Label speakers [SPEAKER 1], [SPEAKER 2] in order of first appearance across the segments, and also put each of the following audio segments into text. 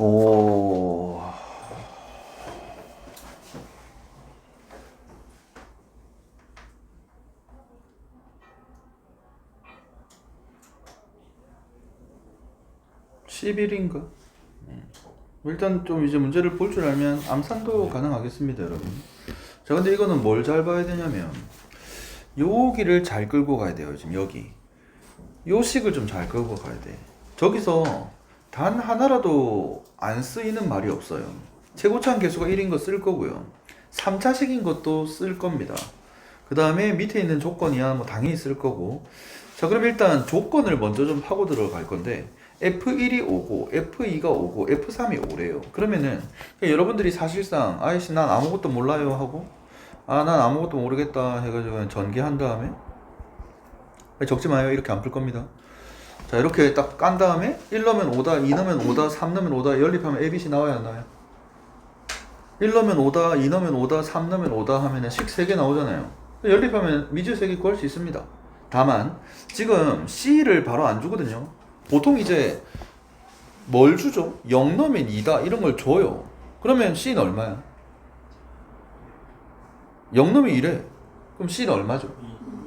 [SPEAKER 1] 오. (11인가) 일단 좀 이제 문제를 볼 줄 알면 암산도 가능하겠습니다 여러분. 자 근데 이거는 뭘 잘 봐야 되냐면 여기를 잘 끌고 가야 돼요 지금 여기. 요 식을 좀 잘 끌고 가야 돼. 저기서 단 하나라도 안 쓰이는 말이 없어요. 최고차항 개수가 1인 거 쓸 거고요. 3차식인 것도 쓸 겁니다. 그 다음에 밑에 있는 조건이야 뭐 당연히 쓸 거고. 자 그럼 일단 조건을 먼저 좀 하고 들어갈 건데 F1이 오고 F2가 오고 F3이 오래요. 그러면은 그냥 여러분들이 사실상 아이씨 난 아무것도 몰라요 하고 아 난 아무것도 모르겠다 해가지고 전개한 다음에 적지 마요. 이렇게 안 풀 겁니다 자 이렇게 딱 깐 다음에 1 넣으면 5다 2 넣으면 5다 3 넣으면 5다 연립하면 ABC 나와야 안 나와요 1 넣으면 5다 2 넣으면 5다 3 넣으면 5다 하면은 식 3개 나오잖아요 연립하면 미지수 3개 구할 수 있습니다 다만 지금 C를 바로 안 주거든요 보통 이제 뭘 주죠? 0 넣으면 2다 이런 걸 줘요 그러면 C는 얼마야? 0 넣으면 2래 그럼 C는 얼마죠?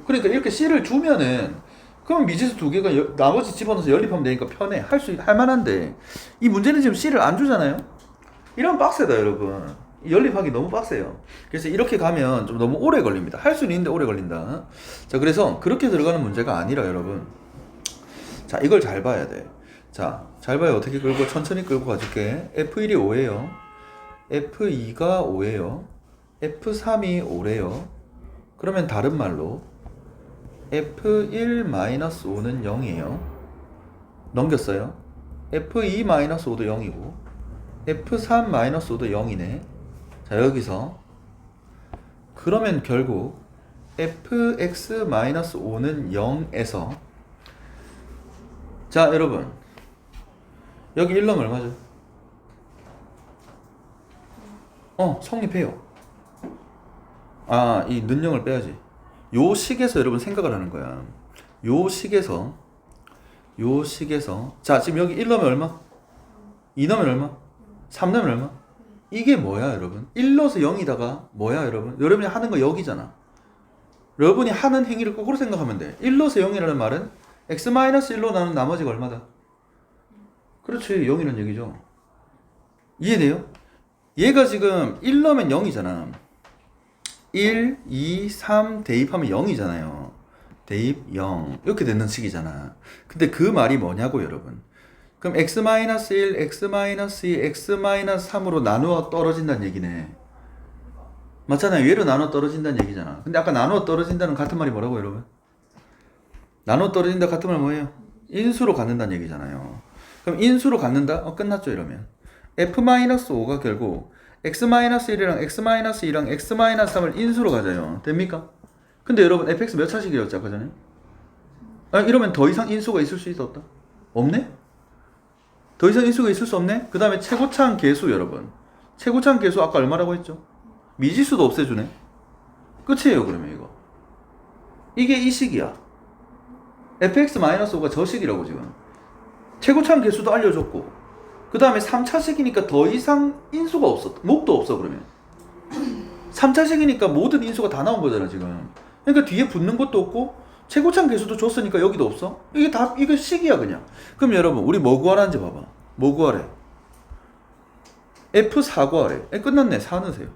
[SPEAKER 1] 그러니까 이렇게 C를 주면은 그럼 미지수 두 개가 여- 나머지 집어넣어서 연립하면 되니까 편해. 할 수 할 만한데. 이 문제는 지금 C를 안 주잖아요. 이런 빡세다 여러분. 연립하기 너무 빡세요. 그래서 이렇게 가면 좀 너무 오래 걸립니다. 할 수는 있는데 오래 걸린다. 자 그래서 그렇게 들어가는 문제가 아니라 여러분. 자 이걸 잘 봐야 돼 자 잘 봐요. 어떻게 끌고 천천히 끌고 가줄게. F1이 5예요. F2가 5예요. F3이 5래요. 그러면 다른 말로 F1-5는 0이에요. 넘겼어요. F2-5도 0이고 F3-5도 0이네. 자, 여기서 그러면 결국 fx-5는 0에서 자, 여러분. 여기 1 넣으면 얼마죠? 어, 성립해요. 아, 이 는영을 빼야지. 요 식에서 여러분 생각을 하는 거야. 요 식에서 요 식에서 자 지금 여기 1 넣으면 얼마? 2 넣으면 얼마? 3 넣으면 얼마? 이게 뭐야 여러분? 1 넣어서 0이다가 뭐야 여러분? 여러분이 하는 거 여기잖아. 여러분이 하는 행위를 거꾸로 생각하면 돼. 1 넣어서 0이라는 말은 x-1로 나눈 나머지가 얼마다? 그렇지 0이라는 얘기죠. 이해돼요? 얘가 지금 1 넣으면 0이잖아. 1, 2, 3 대입하면 0이잖아요. 대입 0 이렇게 되는 식이잖아. 근데 그 말이 뭐냐고 여러분. 그럼 x-1, x-2, x-3으로 나누어 떨어진다는 얘기네. 맞잖아요. 얘로 나눠 떨어진다는 얘기잖아. 근데 아까 나누어 떨어진다는 같은 말이 뭐라고 여러분? 나눠 떨어진다 같은 말 뭐예요? 인수로 갖는다는 얘기잖아요. 그럼 인수로 갖는다? 어, 끝났죠 이러면. f-5가 결국 x-1이랑 x-2랑 x-3을 인수로 가져요. 됩니까? 근데 여러분 fx 몇 차식이었죠 아까 전에? 아 이러면 더 이상 인수가 있을 수 있었다? 없네? 더 이상 인수가 있을 수 없네? 그 다음에 최고차항 개수 여러분 최고차항 개수 아까 얼마라고 했죠? 미지수도 없애주네? 끝이에요 그러면 이거 이게 이 식이야 fx-5가 저 식이라고 지금 최고차항 개수도 알려줬고 그 다음에 3차식이니까 더 이상 인수가 없어. 목도 없어, 그러면. 3차식이니까 모든 인수가 다 나온 거잖아, 지금. 그러니까 뒤에 붙는 것도 없고, 최고창 개수도 줬으니까 여기도 없어? 이게 다, 이거 식이야, 그냥. 그럼 여러분, 우리 뭐 구하라는지 봐봐. 뭐 구하래? F4 구하래. 에, 끝났네. 4 넣으세요.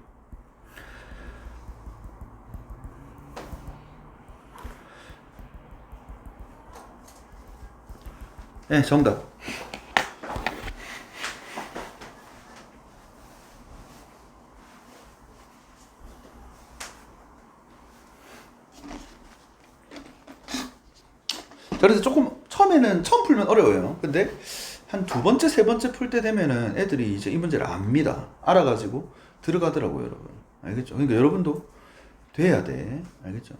[SPEAKER 1] 네, 정답. 그래서 조금 처음에는 처음 풀면 어려워요. 근데 한 두 번째, 세 번째 풀 때 되면은 애들이 이제 이 문제를 압니다. 알아가지고 들어가더라고요, 여러분. 알겠죠? 그러니까 여러분도 돼야 돼. 알겠죠?